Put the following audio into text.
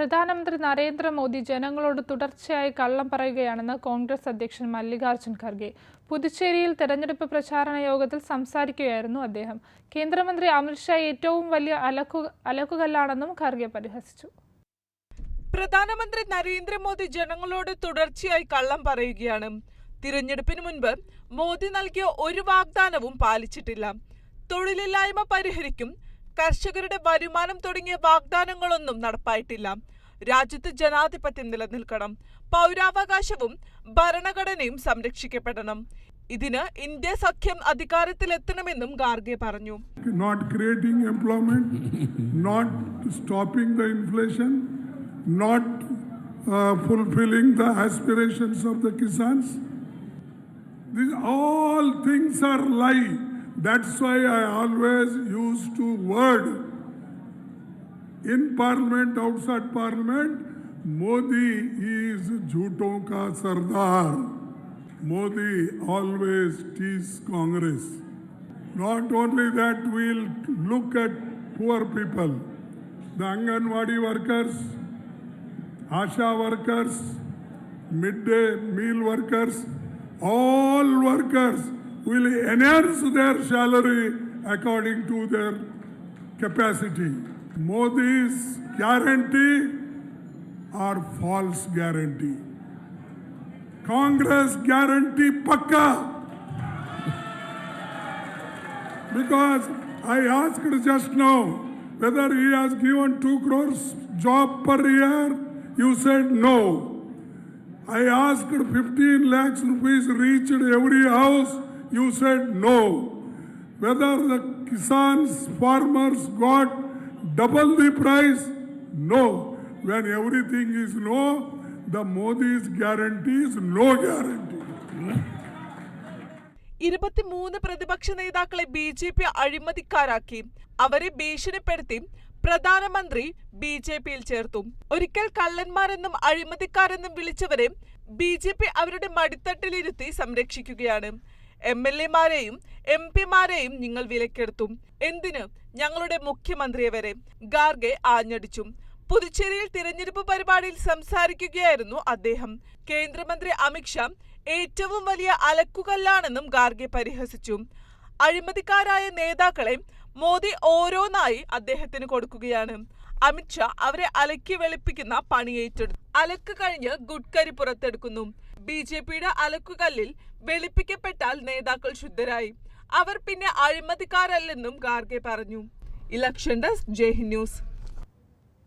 പ്രധാനമന്ത്രി നരേന്ദ്രമോദി ജനങ്ങളോട് തുടർച്ചയായി കള്ളം പറയുകയാണെന്ന് കോൺഗ്രസ് അധ്യക്ഷൻ മല്ലികാർജുൻ ഖർഗെ. പുതുച്ചേരിയിൽ തെരഞ്ഞെടുപ്പ് പ്രചാരണ യോഗത്തിൽ സംസാരിക്കുകയായിരുന്നു അദ്ദേഹം. കേന്ദ്രമന്ത്രി അമിത്ഷാ ഏറ്റവും വലിയ അലക്കു അലക്കുകല്ലാണെന്നും ഖർഗെ പരിഹസിച്ചു. പ്രധാനമന്ത്രി നരേന്ദ്രമോദി ജനങ്ങളോട് തുടർച്ചയായി കള്ളം പറയുകയാണ്. തിരഞ്ഞെടുപ്പിന് മുൻപ് മോദി നൽകിയ ഒരു വാഗ്ദാനവും പാലിച്ചിട്ടില്ല. തൊഴിലില്ലായ്മ പരിഹരിക്കും കർഷകരുടെ വരുമാനം തുടങ്ങിയ വാഗ്ദാനങ്ങളൊന്നും നടപ്പായിട്ടില്ല രാജ്യത്ത് ജനാധിപത്യം നിലനിൽക്കണം പൗരാവകാശവും ഭരണഘടനയും സംരക്ഷിക്കപ്പെടണം ഇതിന് ഇന്ത്യ സഖ്യം അധികാരത്തിലെത്തണമെന്നും ഗാർഗെ പറഞ്ഞു not creating employment, not stopping the inflation, not fulfilling the aspirations of the Kisans. These all things are lie. That's why I always used to word in parliament, outside parliament, Modi is jhooton ka sardar. Modi always tease Congress. Not only that, we'll look at poor people, the Anganwadi workers, Asha workers, midday meal workers, all workers will enhance their salary according to their capacity. Modi's guarantee are false guarantee. Congress guarantee pakka. Because I asked just now whether he has given 2 crores job per year. You said no. I asked 15 lakhs rupees reached every house. You said no. Whether the Kisans, farmers got double the price? No. When everything is no, the Modi's guarantee is no guarantee. ഇരുപത്തിമൂന്ന് പ്രതിപക്ഷ നേതാക്കളെ B J P അഴിമതിക്കാരാക്കി അവരെ ഭീഷണിപ്പെടുത്തി പ്രധാനമന്ത്രി B J പിയിൽ ചേർത്തു ഒരിക്കൽ കള്ളന്മാരെന്നും അഴിമതിക്കാരെന്നും വിളിച്ചവരെ ബി ജെ പി അവരുടെ മടിത്തട്ടിലിരുത്തി സംരക്ഷിക്കുകയാണ് എം എൽ എമാരെയും എം പിമാരെയും നിങ്ങൾ വിലക്കെടുത്തു. എന്തിന്? ഞങ്ങളുടെ മുഖ്യമന്ത്രിയെ വരെ ഗാർഗെ ആഞ്ഞടിച്ചു. പുതുച്ചേരിയിൽ തിരഞ്ഞെടുപ്പ് പരിപാടിയിൽ സംസാരിക്കുകയായിരുന്നു അദ്ദേഹം. കേന്ദ്രമന്ത്രി അമിത്ഷാ ഏറ്റവും വലിയ അലക്കുകല്ലാണെന്നും ഗാർഗെ പരിഹസിച്ചു. അഴിമതിക്കാരായ നേതാക്കളെ മോദി ഓരോന്നായി അദ്ദേഹത്തിന് കൊടുക്കുകയാണ്. അമിത്ഷാ അവരെ അലക്കി വെളുപ്പിക്കുന്ന പണി ഏറ്റെടുത്തു. അലക്ക് കഴിഞ്ഞ് ഗുഡ്കരി പുറത്തെടുക്കുന്നു. ബി ജെ പിയുടെ അലക്കുകല്ലിൽ വെളുപ്പിക്കപ്പെട്ടാൽ നേതാക്കൾ ശുദ്ധരായി. അവർ പിന്നെ അഴിമതിക്കാരല്ലെന്നും ഗാർഗെ പറഞ്ഞു. Election desk Jai news.